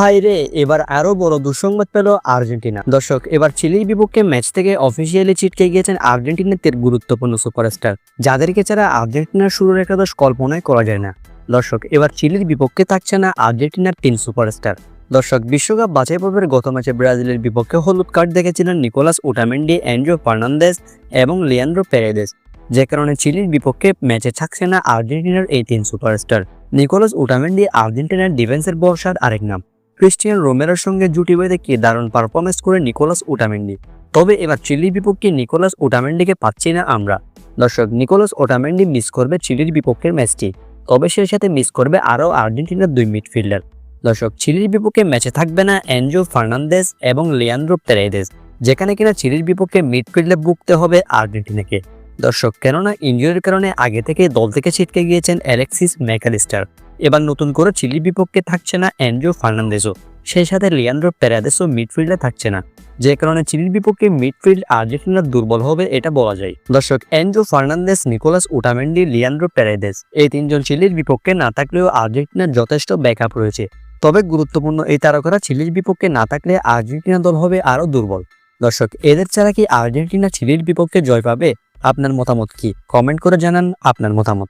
High রে এবার আরও বড় দুঃসংবাদ পেল আর্জেন্টিনা। দর্শক, এবার চিলির বিপক্ষে ম্যাচ থেকে অফিসিয়ালি ছিটকে গিয়েছেন আর্জেন্টিনার গুরুত্বপূর্ণ সুপারস্টার, যাদেরকে ছাড়া আর্জেন্টিনার শুরুর একাদশ কল্পনাই করা যায় না। দর্শক, এবার চিলির বিপক্ষে থাকছে না আর্জেন্টিনার তিন সুপারস্টার। দর্শক, বিশ্বকাপ বাছাই পর্বের গত ম্যাচে ব্রাজিলের বিপক্ষে হলুদ কার্ড দেখেছিলেন নিকোলাস উটামেন্ডি অ্যান্ড্রো ফার্নান্দেস এবং লিয়ান্ড্রো পেরেদেস যে কারণে চিলির বিপক্ষে ম্যাচে থাকছে না আর্জেন্টিনার এই তিন সুপারস্টার। নিকোলাস উটামেন্ডি আর্জেন্টিনার ডিফেন্সের বর্ষার আরেক নাম। ক্রিস্টিয়ান রোমেরোর সঙ্গে জুটি বেঁধে কি দারুণ পারফরমেন্স করে নিকোলাস উটামেন্ডি তবে এবার চিলির বিপক্ষে নিকোলাস ওটামেন্ডিকে পাচ্ছি না আমরা। দর্শক, নিকোলাস ওটামেন্ডি মিস করবে চিলির বিপক্ষের ম্যাচটি। তবে সেই সাথে মিস করবে আরও আর্জেন্টিনার দুই মিডফিল্ডার দর্শক, চিলির বিপক্ষে ম্যাচে থাকবে না অ্যানজো ফার্নান্দেস এবং লিয়ান্ড্রো পেরেদেস যেখানে কিনা চিলির বিপক্ষে মিডফিল্ডে বুকতে হবে আর্জেন্টিনাকে। দর্শক, কেননা ইঞ্জুরির কারণে আগে থেকে দল থেকে ছিটকে গিয়েছেন অ্যালেক্সিস ম্যাকালিস্টার। এবার নতুন করে চিলির বিপক্ষে থাকছে না অ্যান্ড্রো ফার্নান্দেসও সেই সাথে লিয়ান্ড্রো প্যারাদেসও মিডফিল্ডে থাকছে না। যে কারণে চিলির বিপক্ষে মিডফিল্ড আর্জেন্টিনার দুর্বল হবে এটা বলা যায়। দর্শক Andro Fernandez Nicolas Otamendi Leandro Paredes এই তিনজন চিলির বিপক্ষে না থাকলেও আর্জেন্টিনার যথেষ্ট ব্যাকআপ রয়েছে। তবে গুরুত্বপূর্ণ এই তারকারা চিলির বিপক্ষে না থাকলে আর্জেন্টিনা দল হবে আরও দুর্বল। দর্শক, এদের ছাড়া কি আর্জেন্টিনা চিলির বিপক্ষে জয় পাবে? আপনার মতামত কি? কমেন্ট করে জানান আপনার মতামত।